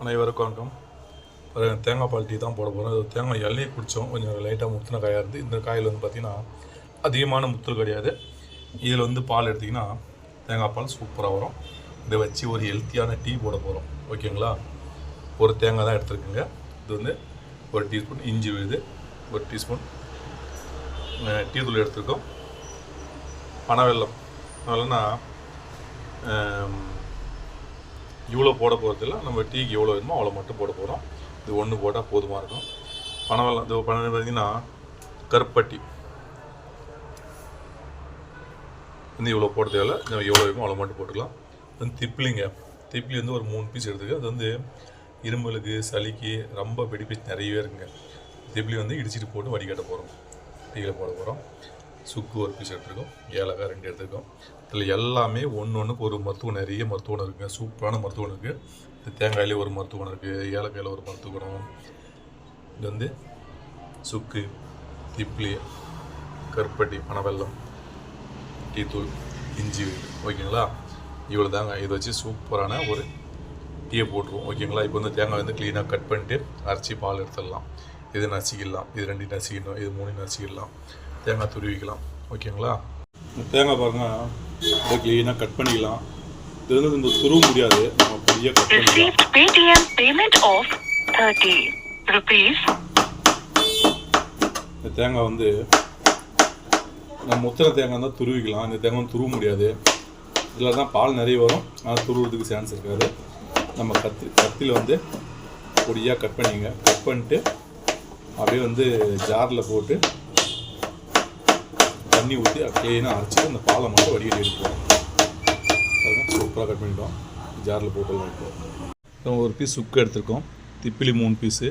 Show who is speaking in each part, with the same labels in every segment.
Speaker 1: அனைவருக்கும் வணக்கம். பாருங்கள் தேங்காய் பால் டீ தான் போட போகிறோம் இது தேங்காய் எல்லையை குடித்தோம் கொஞ்சம் லைட்டாக முத்தின காயாக இருந்து இந்த காயில் வந்து பார்த்திங்கன்னா அதிகமான முத்து கிடையாது. இதில் வந்து பால் எடுத்திங்கன்னா தேங்காய் பால் சூப்பராக வரும். இதை வச்சு ஒரு ஹெல்த்தியான டீ போட போகிறோம் ஓகேங்களா ஒரு தேங்காய் தான் எடுத்துருக்குங்க. இது வந்து ஒரு டீஸ்பூன் இஞ்சி விழுது ஒரு டீஸ்பூன் டீ தூள் எடுத்துருக்கோம். பனவெல்லம் அதெல்லாம் இவ்வளோ போட போகிறதில்ல நம்ம டீக்கு எவ்வளோ வேணுமோ அவ்வளோ மட்டும் போட போகிறோம் இது ஒன்று போட்டால் போதுமாக இருக்கும். பனவெல்லம் இது பணம் பார்த்தீங்கன்னா கருப்பட்டி. வந்து இவ்வளோ போட தேவையில்ல. நம்ம எவ்வளோ வேணுமோ அவ்வளோ மட்டும் போட்டுக்கலாம். வந்து திப்பிலிங்க. திப்பிலி வந்து ஒரு மூணு பீஸ் எடுத்துக்க. அது வந்து இருமலுக்கு சளிக்கு ரொம்ப பெடி பீஸ் நிறையவே இருக்குங்க. திப்பிலி வந்து இடிச்சிட்டு போட்டு வடிகட்ட போகிறோம் டீயில் போட போகிறோம் சுக்கு ஒரு பீஸ் எடுத்துருக்கோம். ஏலக்காய் ரெண்டு எடுத்துருக்கோம். இதில் எல்லாமே ஒன்று ஒன்றுக்கு ஒரு மருத்துவம் நிறைய மருத்துவம் இருக்குங்க. சூப்பரான மருத்துவம் இருக்குது தேங்காயிலே ஒரு மருத்துவம் இருக்குது ஏலக்காயில் ஒரு மருத்துவம் இது வந்து சுக்கு திப்ளி கருப்பட்டி பனவெல்லம் டீத்தூள் இஞ்சி ஓகேங்களா? இவ்வளோ தாங்க இதை வச்சு சூப்பரான ஒரு டீயை போட்டுருவோம். ஓகேங்களா? இப்போ வந்து தேங்காய் வந்து க்ளீனாக கட் பண்ணிட்டு அரைச்சி பால் எடுத்துடலாம். இது நசிக்கிடலாம். இது ரெண்டையும் நசிக்கணும் இது மூணையும் நசிக்கிடலாம். தேங்காய் துருவிக்கலாம் ஓகேங்களா? இந்த தேங்காய் பாருங்க இதை க்ளீனாக கட் பண்ணிக்கலாம். இது வந்து இந்த துருவ முடியாது. நம்ம பொடியாக கட் பண்ணிக்கலாம்.
Speaker 2: Payment of 30 rupees.
Speaker 1: இந்த தேங்காய் வந்து நம்ம முத்திர தேங்காய் தான் துருவிக்கலாம் இந்த தேங்காய் வந்து துருவ முடியாது. இதில் தான் பால் நிறைய வரும். ஆனால் துருவுறதுக்கு சான்ஸ் இருக்காது. நம்ம கத்தி கத்தியில் வந்து பொடியாக கட் பண்ணிங்க. கட் பண்ணிட்டு அப்படியே வந்து ஜாரில் போட்டு தண்ணி ஊற்றி க்ளீனாக அரைச்சிட்டு அந்த பாலை மட்டும் வடிகட்டி எடுப்போம் பாருங்கள் சூப்பராக கட் பண்ணிட்டோம். ஜாரில் போட்டுலாம் இப்போ ஒரு பீஸ் சுக்கு எடுத்திருக்கோம். திப்பிலி மூணு பீஸு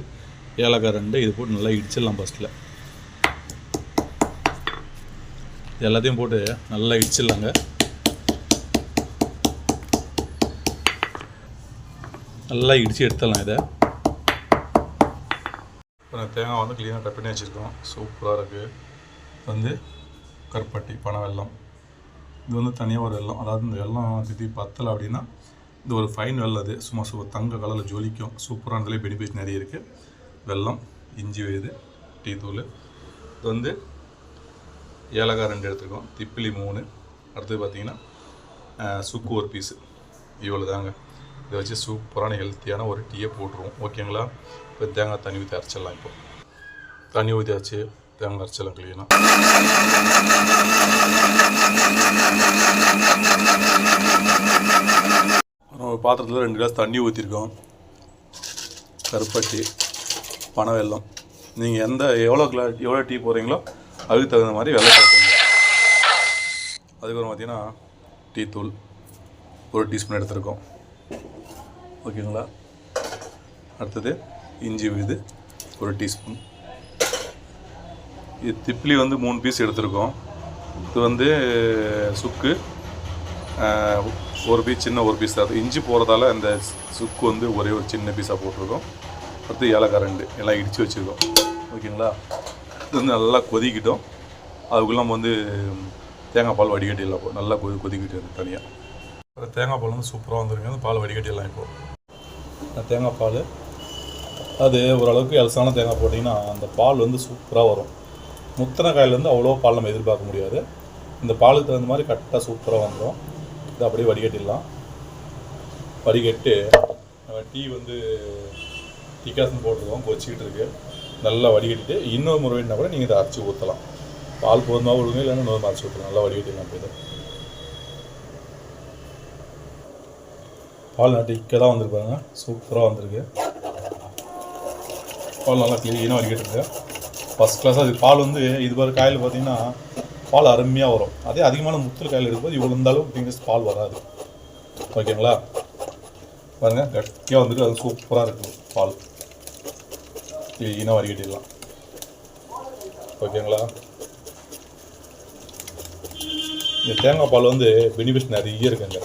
Speaker 1: ஏலக்காய் ரெண்டு இது போட்டு நல்லா இடிச்சிடலாம் ஃபஸ்ட்டில் எல்லாத்தையும் போட்டு நல்லா இடிச்சிடலாங்க. நல்லா இடித்து எடுத்துடலாம் இதை. இப்போ நான் தேங்காய் வந்து க்ளீனாக கட் பண்ணி வச்சுருக்கோம். சூப்பராக இருக்குது வந்து கருப்பட்டி பனை வெள்ளம் இது வந்து தனியாக ஒரு வெள்ளம் அதாவது இந்த வெள்ளம் திதி பத்தலை அப்படின்னா இது ஒரு ஃபைன் வெள்ளம் அது. சும்மா சூ தங்க கலரில் ஜொலிக்கும். சூப்பரானதுலேயே பெனிஃபிட் நிறைய இருக்குது வெல்லம் இஞ்சி வயது டீ தூள். இது வந்து ஏலக்காய் ரெண்டு எடுத்துருக்கோம். திப்பிலி மூணு. அடுத்தது பார்த்தீங்கன்னா சுக்கு ஒரு பீஸு இவ்வளோ தாங்க இதை வச்சு சூப்பரான ஹெல்த்தியான ஒரு டீயை போட்டுருவோம். ஓகேங்களா இப்போ தேங்காய் தண்ணி ஊற்றி அரைச்சிடலாம் இப்போ. தண்ணி அரைச்சி தேங்காய் அரைச்சலாம் க்ளீனாக நம்ம பாத்திரத்தில் ரெண்டு கிளாஸ் தண்ணி ஊற்றிருக்கோம் கருப்பட்டி பனை வெல்லம். நீங்கள் எந்த எவ்வளோ கிளா எவ்வளோ டீ போடுறீங்களோ அதுக்கு தகுந்த மாதிரி வெள்ளை சேர்த்துங்க அதுக்கப்புறம் பார்த்தீங்கன்னா டீ தூள் ஒரு டீஸ்பூன் எடுத்திருக்கோம். ஓகேங்களா? அடுத்தது இஞ்சி விழுது ஒரு டீஸ்பூன். திப்ளி வந்து மூணு பீஸ் எடுத்திருக்கோம். இது வந்து சுக்கு. ஒரு பீஸ் சின்ன ஒரு பீஸ் தான். இஞ்சி போகிறதால அந்த சுக்கு வந்து ஒரே ஒரு சின்ன பீஸாக போட்டிருக்கோம். அடுத்து ஏலக்காய் ரெண்டு. எல்லாம் இடித்து வச்சுருக்கோம். ஓகேங்களா? இது வந்து நல்லா கொதிக்கிட்டோம். அதுக்குள்ள நம்ம வந்து தேங்காய் பால் வடிகட்டிடலாம் இப்போ. நல்லா கொதி கொதிக்கிட்டு தனியாக தேங்காய் பால் வந்து சூப்பராக வந்துருங்க அந்த பால் வடிகட்டிடலாம் இப்போ. அந்த தேங்காய் பால். அது ஓரளவுக்கு எலசான தேங்காய் போட்டிங்கன்னா அந்த பால் வந்து சூப்பராக வரும். முத்தின காயிலேருந்து அவ்வளோ பால் நம்ம எதிர்பார்க்க முடியாது. இந்த பாலுக்கு தகுந்த மாதிரி கரெக்டாக சூப்பராக வந்துடும். இதை அப்படியே வடிகட்டிடலாம். வடிகட்டு நம்ம டீ வந்து டிகாசன் போட்டிருக்கோம் கொச்சிக்கிட்டு இருக்கு. நல்லா வடிகட்டிட்டு இன்னொரு முறை வேணும்னா கூட நீங்கள் இதை அரைச்சி ஊற்றலாம் பால் போதுமாக விடுங்க இல்லைன்னா இன்னொரு அரைச்சி ஊற்றலாம் நல்லா வடிகட்டிடலாம் இப்போ பால் நட்டு இங்கே தான் வந்திருப்பாங்க சூப்பராக வந்திருக்கு. பால் நல்லா க்ளீனாக வடிகட்டிருக்கு. ஃபஸ்ட் கிளாஸ் அது பால் வந்து இது மாதிரி காயில் பார்த்தீங்கன்னா பால் அருமையாக வரும். அதே அதிகமான முத்தல் காயில் எடுக்கும்போது இவ்வளோ இருந்தாலும் திங்ஸ் பால் வராது. ஓகேங்களா? பாருங்கள் கட்டியாக வந்துட்டு அது சூப்பராக இருக்குது பால். க்ளீனாக வடிகட்டிடலாம். ஓகேங்களா? இந்த தேங்காய் பால் வந்து பெனிஃபிட்ஸ் நிறைய இருக்குங்க.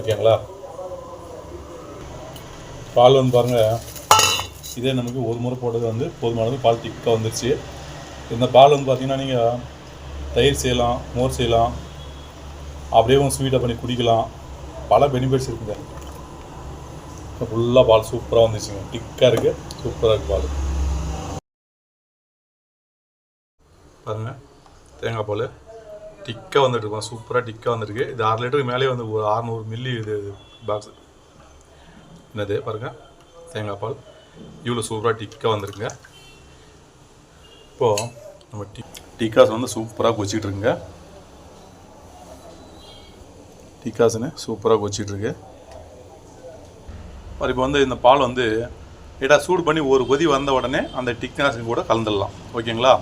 Speaker 1: ஓகேங்களா? பால் வந்து பாருங்கள் இதே நமக்கு ஒரு முறை போட்டது வந்து போதுமானது பால் திக்காக வந்துருச்சு. இந்த பால் வந்து பார்த்திங்கன்னா நீங்கள் தயிர் செய்யலாம் மோர் செய்யலாம் அப்படியே ஸ்வீட்டாக பண்ணி குடிக்கலாம். பல பெனிஃபிட்ஸ் இருக்குங்க. ஃபுல்லாக பால் சூப்பராக வந்துச்சுங்க. திக்காக இருக்குது சூப்பராக இருக்குது பால் பாருங்கள் தேங்காய் பால் டிக்காக வந்துட்டு இருக்கோம் சூப்பராக டிக்காக வந்திருக்கு. இது ஆறு லிட்டருக்கு மேலே வந்து ஒரு அறநூறு மில்லி இது பாக்ஸ் என்னது பாருங்கள் தேங்காய் பால். இவ்வளோ சூப்பராக டிக்காக வந்திருக்குங்க. இப்போது நம்ம டி டீக்காஸ் வந்து சூப்பராக கொச்சிக்கிட்டு இருக்குங்க சூப்பராக கொச்சிக்கிட்டு இருக்கு அப்புறம் இப்போ வந்து இந்த பால் வந்து லைட்டாக சூடு பண்ணி ஒரு கொதி வந்த உடனே அந்த டிக்காஸும் கூட கலந்துடலாம். ஓகேங்களா?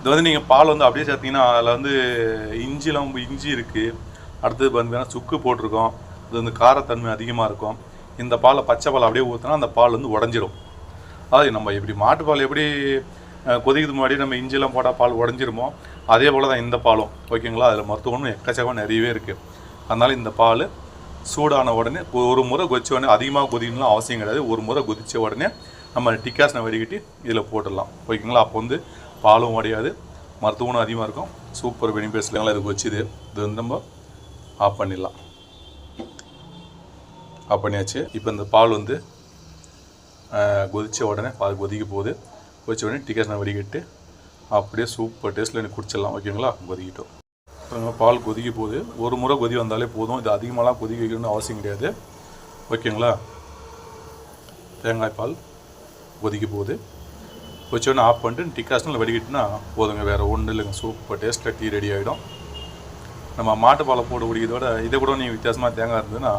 Speaker 1: இது வந்து நீங்கள் பால் வந்து அப்படியே சேர்த்தீங்கன்னா அதில் வந்து இஞ்சிலாம் இஞ்சி இருக்குது அடுத்தது பார்த்தீங்கன்னா சுக்கு போட்டிருக்கோம். இது வந்து காரத்தன்மை அதிகமாக இருக்கும். இந்த பாலை பச்சை பால் அப்படியே ஊற்றினா அந்த பால் வந்து உடஞ்சிரும். அதாவது நம்ம எப்படி மாட்டுப்பால் எப்படி கொதிக்கிறது கொதிக்குது முன்னாடி நம்ம இஞ்சிலாம் போட்டால் பால் உடஞ்சிருமோ அதே போல் தான் இந்த பாலும். ஓகேங்களா? அதில் மருத்துவமும் எக்கச்சக்கம் நிறையவே இருக்குது அதனால் இந்த பால் சூடான உடனே ஒரு முறை கொதிச்ச உடனே அதிகமாக கொதிக்கணும்லாம் அவசியம் கிடையாது. ஒரு முறை கொதிச்ச உடனே நம்ம டிக்காசனை வடிகட்டி இதில் போட்டுடலாம். ஓகேங்களா? அப்போ வந்து பாலும் உடையாது. மருத்துவமும் அதிகமாக இருக்கும். சூப்பர் பெனிஃபிட்ஸ் இல்லைங்களா இது கொச்சிது இது வந்து நம்ம ஆஃப் பண்ணிடலாம். ஆஃப் பண்ணியாச்சு. இப்போ இந்த பால் வந்து கொதித்த கொதிச்ச உடனே பால் கொதிக்க போகுது. கொதிச்ச உடனே டிக்காசனை வடிகட்டு அப்படியே சூப்பர் டேஸ்ட்டில் எனக்கு குடிச்சிடலாம். ஓகேங்களா கொதிக்கிட்டோம். இப்போ பால் கொதிக்க போகுது. ஒரு முறை கொதி வந்தாலே போதும். இது அதிகமாகலாம் கொதிக்க வைக்கணும்னு அவசியம் கிடையாது. ஓகேங்களா தேங்காய் பால் கொதிக்க போகுது. கொதிச்ச உடனே ஆஃப் பண்ணிட்டு டிக்காசனில் வடிகட்டினா போதுங்க. வேறு ஒன்றும் இல்லைங்க. சூப்பர் டேஸ்ட்டில் டீ ரெடி ஆகிடும் நம்ம மாட்டு பாலை போட்டு குடிக்கிறதோட இதை கூட நீங்கள் வித்தியாசமாக தேங்காய் இருந்ததுன்னா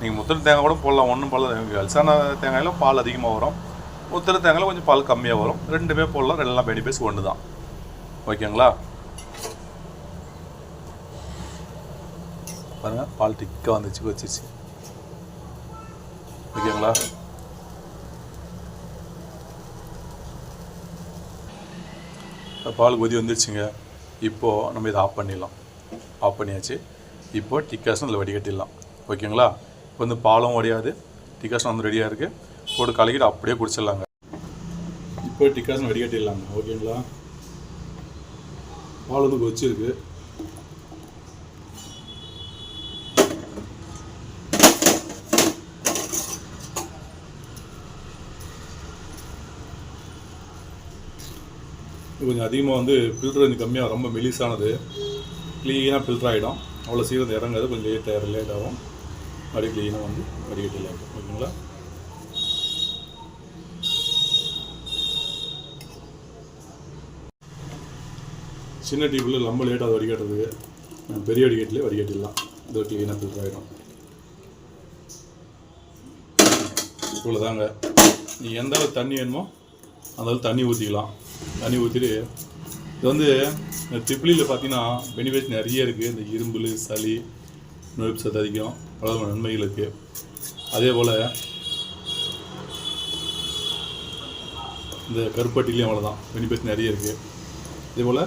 Speaker 1: நீங்கள் முத்திர தேங்காய் கூட போடலாம் ஒன்றும் போடலாம் அல்சான தேங்காயில் பால் அதிகமாக வரும். முத்திர தேங்காயில் கொஞ்சம் பால் கம்மியாக வரும். ரெண்டுமே போடலாம் ரெண்டெல்லாம் பெடி பேஸ் ஒன்று தான் ஓகேங்களா? பாருங்கள் பால் டிக்காக வந்துச்சு வச்சிச்சு. ஓகேங்களா? பால் கொதி வந்துருச்சுங்க. இப்போது நம்ம இதை ஆஃப் பண்ணிடலாம். ஆஃப் பண்ணியாச்சு. இப்போ டிக்காசன் அதில் வடிகட்டிடலாம். ஓகேங்களா? இப்போ வந்து பாலும் உடையாது. டிக்காசன் வந்து ரெடியாக இருக்குது போட்டு கலக்கிட்டு அப்படியே குடிச்சிடலாங்க. இப்போ டிக்காசன் வடிகட்டிடலாங்க. ஓகேங்களா? பால் வந்து கொச்சிருக்கு கொஞ்சம் அதிகமாக வந்து ஃபில்டர் கொஞ்சம் கம்மியாக ரொம்ப மெலிசானது. க்ளீனாக ஃபில்டர் ஆகிடும் அவ்வளோ சீக்கிரம் இறங்காது. கொஞ்சம் லேட் லேட் ஆகும். அப்படியே க்ளீனாக வந்து வடிகட்டிடலாம். ஓகேங்களா? சின்ன டியூப்பில் ரொம்ப லேட்டாக வடிகட்டுறதுக்கு பெரிய வடிகட்டிலே வடிகட்டிடலாம். இது க்ளீனாக ஃபில்டர் ஆகிடும் இவ்வளோதாங்க நீ எந்த அளவு தண்ணி வேணுமோ அந்த அளவு தண்ணி ஊற்றிக்கலாம் தண்ணி ஊற்றிட்டு இது வந்து இந்த திப்ளியில் பார்த்தீங்கன்னா பெனிஃபிட்ஸ் நிறைய இருக்குது இந்த இரும்புல் சளி நோய் சத்து அதிகம் பல நன்மைகள் இருக்குது அதே போல் இந்த கருப்பட்டிலையும் அவ்வளோதான் பெனிஃபிட்ஸ் நிறைய இருக்குது இதே போல்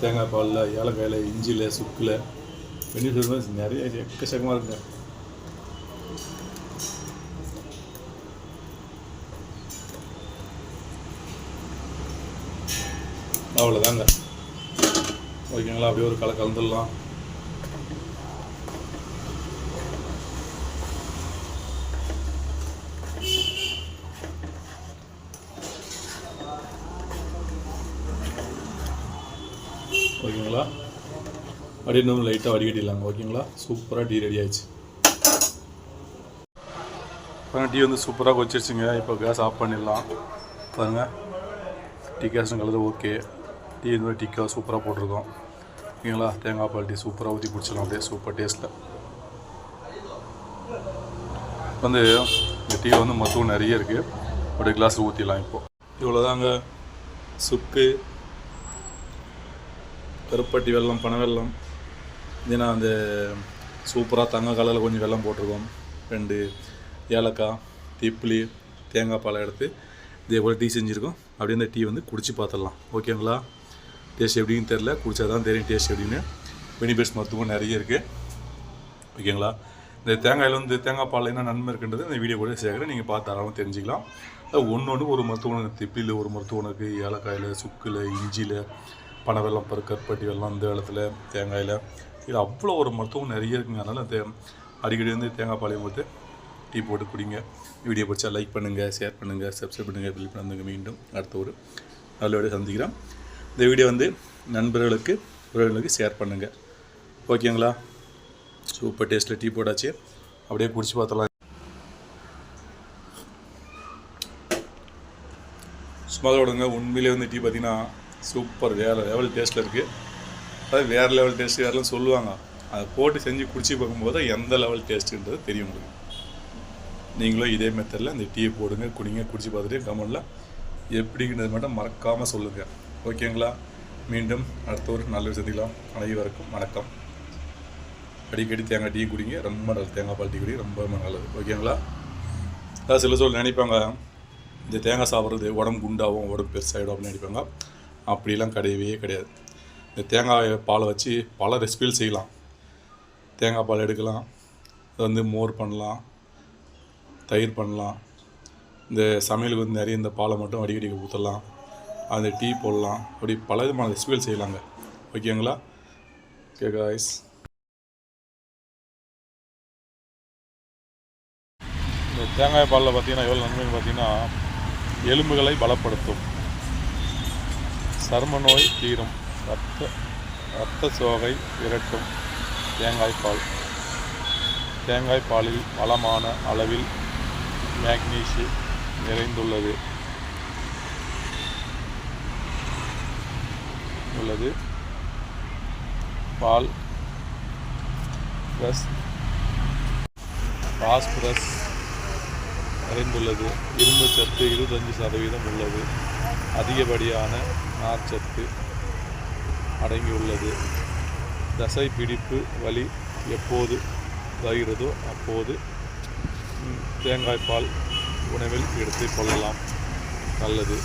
Speaker 1: தேங்காய் பாலில் ஏலக்காயில் இஞ்சியில் சுக்கில் பெனிஃபிட்ஸ் நிறைய எக்கச்சக்கமாக இருக்குங்க அவ்வளோதாங்க ஓகேங்களா? அப்படியே ஒரு கலை கலந்துடலாம் ஓகேங்களா அப்படியே இன்னும் லைட்டாக வடிகட்டிடலாங்க ஓகேங்களா சூப்பராக டீ ரெடி ஆயிடுச்சு. பாருங்க டீ வந்து சூப்பராக கொச்சிருச்சுங்க இப்போ கேஸ் ஆஃப் பண்ணிடலாம். பாருங்கள் டீ கேஸும் கலந்து ஓகே டீ இந்த மாதிரி டீக்காக சூப்பராக போட்டிருக்கோம். ஓகேங்களா தேங்காய் பால் டீ சூப்பராக ஊற்றி குடிச்சிடலாம். அப்படியே சூப்பர் டேஸ்ட்டில் வந்து இந்த டீ வந்து மொத்தம் நிறைய இருக்குது ஒரு கிளாஸ் ஊற்றிடலாம் இப்போது இவ்வளோதாங்க சுக்கு கருப்பட்டி வெல்லம் பனை வெல்லம். இதுனா அந்த சூப்பராக தங்க கலரில் கொஞ்சம் வெள்ளம் போட்டிருக்கோம். ரெண்டு ஏலக்காய் திப்ளி தேங்காய் பாலை எடுத்து இதே போல் டீ செஞ்சுருக்கோம். அப்படியே அந்த டீ வந்து குடிச்சு பார்த்துடலாம் ஓகேங்களா? டேஸ்ட் எப்படின்னு தெரில குடிச்சா தான் தெரியும் டேஸ்ட் எப்படின்னு. பெனிஃபிட்ஸ் மருத்துவம் நிறைய இருக்குது ஓகேங்களா? இந்த தேங்காயில் வந்து தேங்காய் பாலில் என்ன நன்மை இருக்குன்றது இந்த வீடியோ கூட சேர்க்குறேன். நீங்கள் பார்த்து தாராளமாக தெரிஞ்சுக்கலாம். ஒன்று ஒன்று ஒரு மருத்துவம் திப்பியில் ஒரு மருத்துவம் இருக்குது ஏலக்காயில் சுக்கில் இஞ்சியில் பனை வெள்ளம் பரு கற்பட்டி வெள்ளம் இந்த வெள்ளத்தில் தேங்காயில். இது அவ்வளோ ஒரு மருத்துவம் நிறைய இருக்குங்க. அதனால் தே அடிக்கடி வந்து தேங்காய் பாலையும் போட்டு டீ போட்டு குடிங்க. வீடியோ பிடிச்சா லைக் பண்ணுங்கள் ஷேர் பண்ணுங்கள் சப்ஸ்கிரைப் பண்ணுங்கள் பில் பண்ணுங்க மீண்டும் அடுத்த ஒரு நல்ல வீடியோ சந்திக்கிறோம். இந்த வீடியோ வந்து நண்பர்களுக்கு உறவினர்களுக்கு ஷேர் பண்ணுங்கள் ஓகேங்களா சூப்பர் டேஸ்ட்டில் டீ போட்டாச்சு. அப்படியே குடிச்சு பார்த்தலாம் சும்மா விடுங்க. உண்மையிலே வந்து டீ பார்த்தீங்கன்னா சூப்பர் வேறு லெவல் டேஸ்ட்டில் இருக்குது அதாவது வேறு லெவல் டேஸ்ட் வேறுலாம் சொல்லுவாங்க. அதை போட்டு செஞ்சு குடிச்சு பார்க்கும்போது தான் எந்த லெவல் டேஸ்ட்டுன்றது தெரியும் உங்களுக்கு நீங்களும் இதே மெத்தடில் இந்த டீயை போடுங்க குடிங்க குடிச்சு பார்த்துட்டு கமெண்டில் எப்படிங்கிறது மட்டும் மறக்காமல் சொல்லுங்கள் ஓகேங்களா? மீண்டும் அடுத்த ஒரு நல்ல சந்திக்கலாம். அனைவருக்கும் வணக்கம். அடிக்கடி தேங்காய் டீ குடிங்க. ரொம்ப நல்லது. தேங்காய் பால் டீ குடி ரொம்ப ரொம்ப நல்லது. ஓகேங்களா? அதாவது சில சொல் நினைப்பாங்க இந்த தேங்காய் சாப்பிட்றது உடம்பு குண்டாகும் உடம்பு பெருசாகிடும் அப்படின்னு நினைப்பாங்க. அப்படிலாம் கிடையவே கிடையாது. இந்த தேங்காய் பாலை வச்சு பல ரெசிபிகள் செய்யலாம். தேங்காய் பால் எடுக்கலாம். அது வந்து மோர் பண்ணலாம். தயிர் பண்ணலாம். இந்த சமையலுக்கு வந்து நிறைய இந்த பாலை மட்டும் அடிக்கடி ஊற்றலாம் அந்த டீ போடலாம். அப்படி பல விதமான ரெசிபிகள் செய்யலாங்க. ஓகேங்களா ஓகே காய்ஸ் இந்த தேங்காய் பாலில் பார்த்தீங்கன்னா எவ்வளோ நன்மைன்னு பார்த்தீங்கன்னா எலும்புகளை பலப்படுத்தும். சரும நோய் தீரும். ரத்த ரத்த சோகை விரட்டும் தேங்காய் பால். தேங்காய் பாலில் வளமான அளவில் மேக்னீசியம் நிறைந்துள்ளது. உள்ளது. பால் ப்ளஸ் பாஸ்பரஸ் நிறைந்துள்ளது. இரும்பு சத்து இருபத்தஞ்சு சதவீதம் உள்ளது. அதிகப்படியான நார்ச்சத்து அடங்கியுள்ளது. தசை பிடிப்பு வலி எப்போது வருகிறதோ அப்போது தேங்காய் பால் உணவில் எடுத்துக் கொள்ளலாம். நல்லது.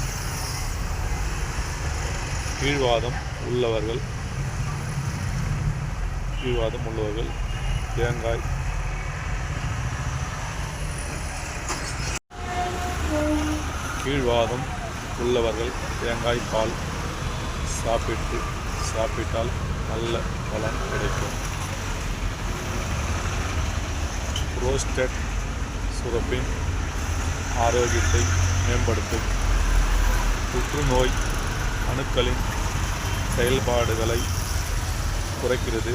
Speaker 1: கீழ்வாதம் உள்ளவர்கள் கீழ்வாதம் உள்ளவர்கள் தேங்காய் கீழ்வாதம் உள்ளவர்கள் தேங்காய் பால் சாப்பிட்டு சாப்பிட்டால் நல்ல பலன் கிடைக்கும். ரோஸ்டட் சுரப்பின் ஆரோக்கியத்தை மேம்படுத்தும். புற்றுநோய் அணுக்களின் செயல்பாடுகளை குறைக்கிறது.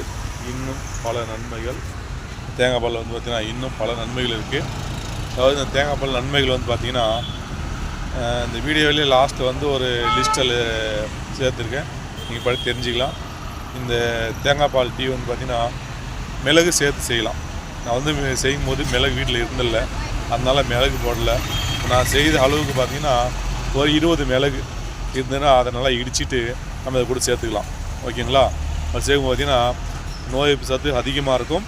Speaker 1: இன்னும் பல நன்மைகள். தேங்காய் பால் வந்து பார்த்திங்கன்னா இன்னும் பல நன்மைகள் இருக்குது அதாவது இந்த தேங்காய் பால் நன்மைகள் வந்து பார்த்திங்கன்னா இந்த வீடியோவிலே லாஸ்ட்டில் வந்து ஒரு லிஸ்ட்டில் சேர்த்துருக்கேன். நீங்கள் படி தெரிஞ்சுக்கலாம். இந்த தேங்காய் பால் டீ வந்து பார்த்திங்கன்னா மிளகு சேர்த்து செய்யலாம். நான் வந்து செய்யும் போது மிளகு வீட்டில் இருந்தில்ல அதனால் மிளகு போடல. நான் செய்த அளவுக்கு பார்த்திங்கன்னா ஒரு இருபது மிளகு இருந்ததுன்னா அதை நல்லா இடிச்சிட்டு நம்ம அதை கூட சேர்த்துக்கலாம். ஓகேங்களா? அது சேர்க்கும் பார்த்தீங்கன்னா நோய் எதிர்ப்பு சத்து அதிகமாக இருக்கும்.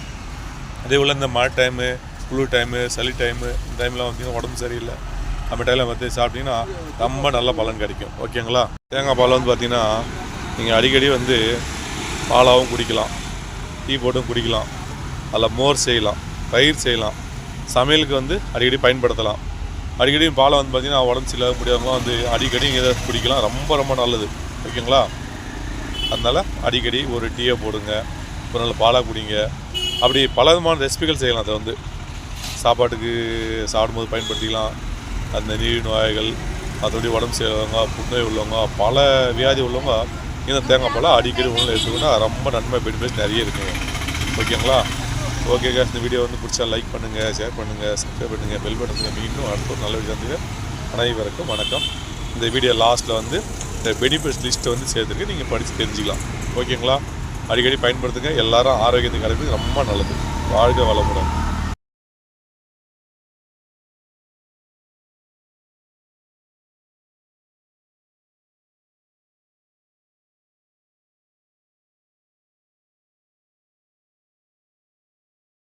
Speaker 1: அதே போல் இந்த மழை டைமு குளிர் டைமு சளி டைமு இந்த டைம்லாம் பார்த்தீங்கன்னா உடம்பு சரியில்லை. நம்ம டைமில் வந்து சாப்பிட்டிங்கன்னா ரொம்ப நல்ல பலன் கிடைக்கும். ஓகேங்களா? தேங்காய் பால் வந்து பார்த்திங்கன்னா நீங்கள் அடிக்கடி வந்து பாலாகவும் குடிக்கலாம் டீ போட்டும் குடிக்கலாம் அதில் மோர் செய்யலாம் பயிர் செய்யலாம் சமையலுக்கு வந்து அடிக்கடி பயன்படுத்தலாம். அடிக்கடி பாலை வந்து பார்த்தீங்கன்னா உடம்பு சரியில்லாத முடியாமல் வந்து அடிக்கடி இதை குடிக்கலாம். ரொம்ப ரொம்ப நல்லது. ஓகேங்களா? அதனால் அடிக்கடி ஒரு டீயை போடுங்க ஒரு நல்ல பாலாக குடிங்க. அப்படி பல விதமான ரெசிபிகள் செய்யலாம் அதை வந்து. சாப்பாட்டுக்கு சாப்பிடும்போது பயன்படுத்திக்கலாம். அந்த நீர் நோய்கள் மற்றபடி உடம்பு சரியில்லாதவங்க புண்ணோய் உள்ளவங்க பல வியாதி உள்ளவங்க இந்த தேங்காய் பழம் அடிக்கடி உள்ள எடுத்துக்கிட்டா ரொம்ப நன்மை பெனிஃபிட்ஸ் நிறைய இருக்குங்க ஓகேங்களா? ஓகே கேஸ் இந்த வீடியோ வந்து பிடிச்சா லைக் பண்ணுங்கள் ஷேர் பண்ணுங்கள் சப்ஸ்கிரைப் பண்ணுங்கள் பெல் பட்டனுங்க மீண்டும் அடுத்த ஒரு நல்ல வீடியோ வந்து அனைவருக்கும் வணக்கம். இந்த வீடியோ லாஸ்ட்டில் வந்து இந்த பெனிஃபிட்ஸ் லிஸ்ட்டை வந்து சேர்த்துருக்கு. நீங்கள் படித்து தெரிஞ்சுக்கலாம். ஓகேங்களா? அடிக்கடி பயன்படுத்துங்க. எல்லாரும் ஆரோக்கியத்துக்கு கிடைப்பது ரொம்ப நல்லது. வாழ்க வளமுடன்.